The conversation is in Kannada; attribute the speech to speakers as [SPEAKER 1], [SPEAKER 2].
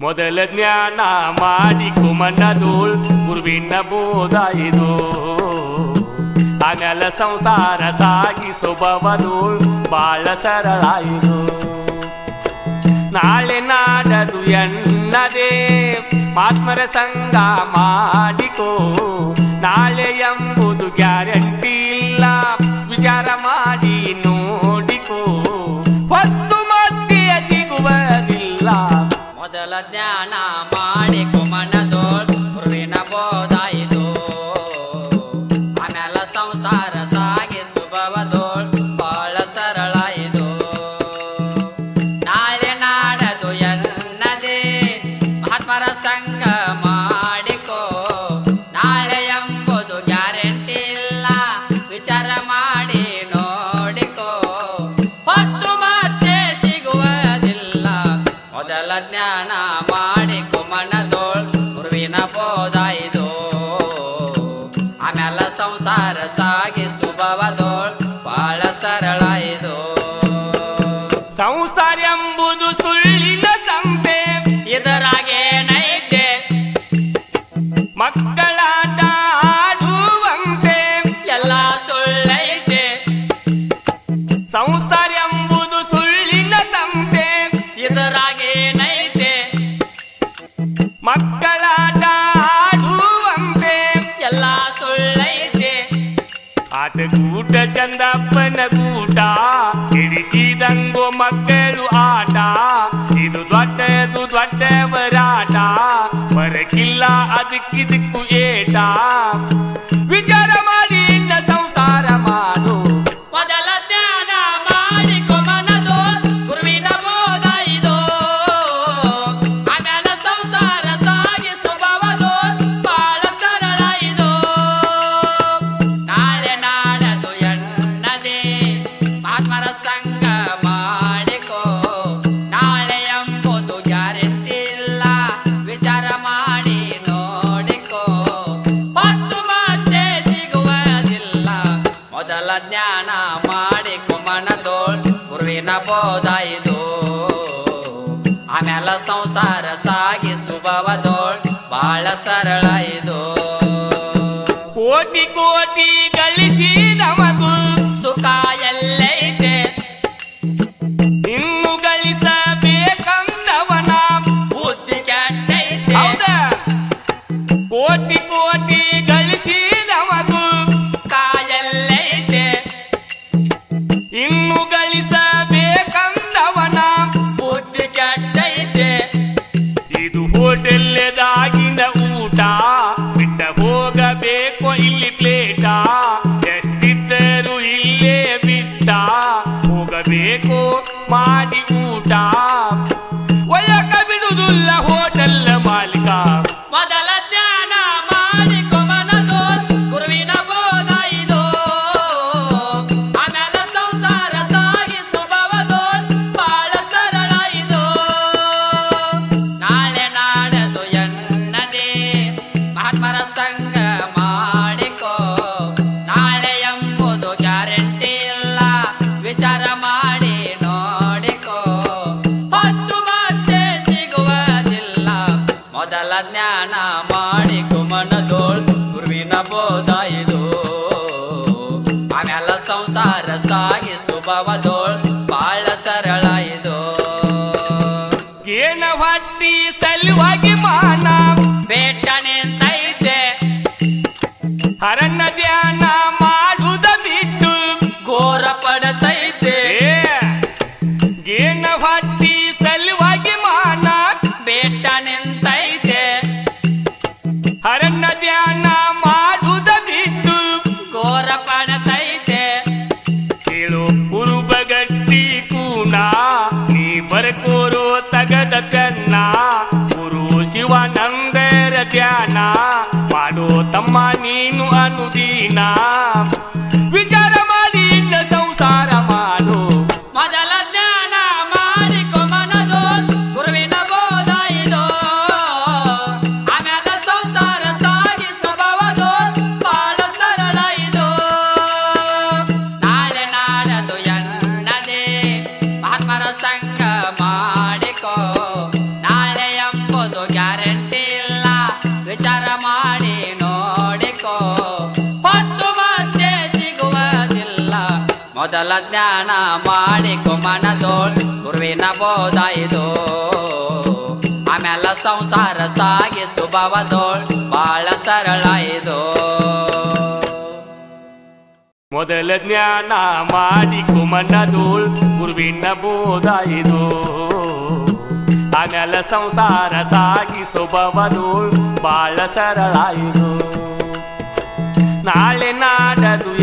[SPEAKER 1] ಮೊದಲ ಜ್ಞಾನ ಮಾಡಿ ಕುಮನ ಧೂಳ್ ಗುರುವಿನ ಬೋಧಾಯಿದು ಆಮೇಲೆ ಸಂಸಾರ ಸಾಗಿ ಸುಭವ ಧೂಳ್ ಬಾಳ ಸರಳಾಯಿದು ನಾಳೆ ನಾಡದು ಎನ್ನದೇ ಮಾತ್ಮರ ಸಂಗ ಮಾಡಿಕೋ. ನಾಳೆ ಎಂಬುದು ಗ್ಯಾರಂಟಿ
[SPEAKER 2] ಜಾಯ್ದು ಆಮೇಲೆ ಸಂಸಾರ ಸಾಗಿಸು ಬವದೋಳ್ ಬಾಳ ಸರಳಾಯ್ದು
[SPEAKER 1] ಸಂಸಾರ ಎಂಬುದು ಸುಳ್ಳಿನ ಸಂತೆ. ಇದರಾಗೆ
[SPEAKER 2] ನೈತೆ.
[SPEAKER 1] ಮಕ್ಕಳಾಟ ಆಡುವಂತೆ.
[SPEAKER 2] ಎಲ್ಲ ಸುಳ್ಳೈತೆ.
[SPEAKER 1] ಸಂಸಾರ ಆಟಗೂಟ ಚಂದಪ್ಪನ ಗೂಟ ಇಳಿಸಿದಂಗೋ ಮಕ್ಕಳು ಆಟ ಇದು ದೊಡ್ಡದು ದೊಡ್ಡವರಾಟ ಬರಕಿಲ್ಲ ಅದಕ್ಕಿದಕ್ಕೂ ಏಟ ಸಂಸಾರ
[SPEAKER 2] ಸಾಗಿಸುವವ ದೋಳ್ ಬಾಳ ಸರಳ ಇದು.
[SPEAKER 1] ಕೋಟಿ ಕೋಟಿ ಗಳಿಸಿ ಮಗು
[SPEAKER 2] ಸುಖ ಎಲ್ಲೈತೆ
[SPEAKER 1] ಇನ್ನು ಗಳಿಸಬೇಕಂದವನ
[SPEAKER 2] ಬುದ್ಧಿ
[SPEAKER 1] ಕೋಟಿ ಕೋಟಿ ಕೋಟಿ देखो माली ऊटा ಜ್ಞಾನ ಮಾಡಿ
[SPEAKER 2] ಕುಮನದೋಳ್ ಗುರುವಿನ ಬೋಧ ಇದು. ಆಮೇಲೆ ಸಂಸಾರ ಸಾಗಿ
[SPEAKER 1] ಸುಭವದೋ ಧ್ಯಾನ ಮಾಡೋ ತಮ್ಮ ನೀನು ಅನುದೀನ.
[SPEAKER 2] ಮೊದಲ ಜ್ಞಾನ ಮಾಡಿಕೊ ಮನದೋಳ್ ಗುರುವಿನ ಬೋಧ ಇದು. ಆಮೇಲೆ ಸಂಸಾರ ಸಾಗಿ ಸುಭವದೋಳ್ ಬಾಳ ಸರಳ ಇದು.
[SPEAKER 1] ಮೊದಲ ಜ್ಞಾನ ಮಾಡಿ ಕುಮನದೋಳ್ ಗುರುವಿನ ಬೋಧ ಇದು. ಆಮೇಲೆ ಸಂಸಾರ ಸಾಗಿ ಸುಭವದೋಳ್ ಬಾಳ ಸರಳ ಇದು. ನಾಳೆ ನಾಡದು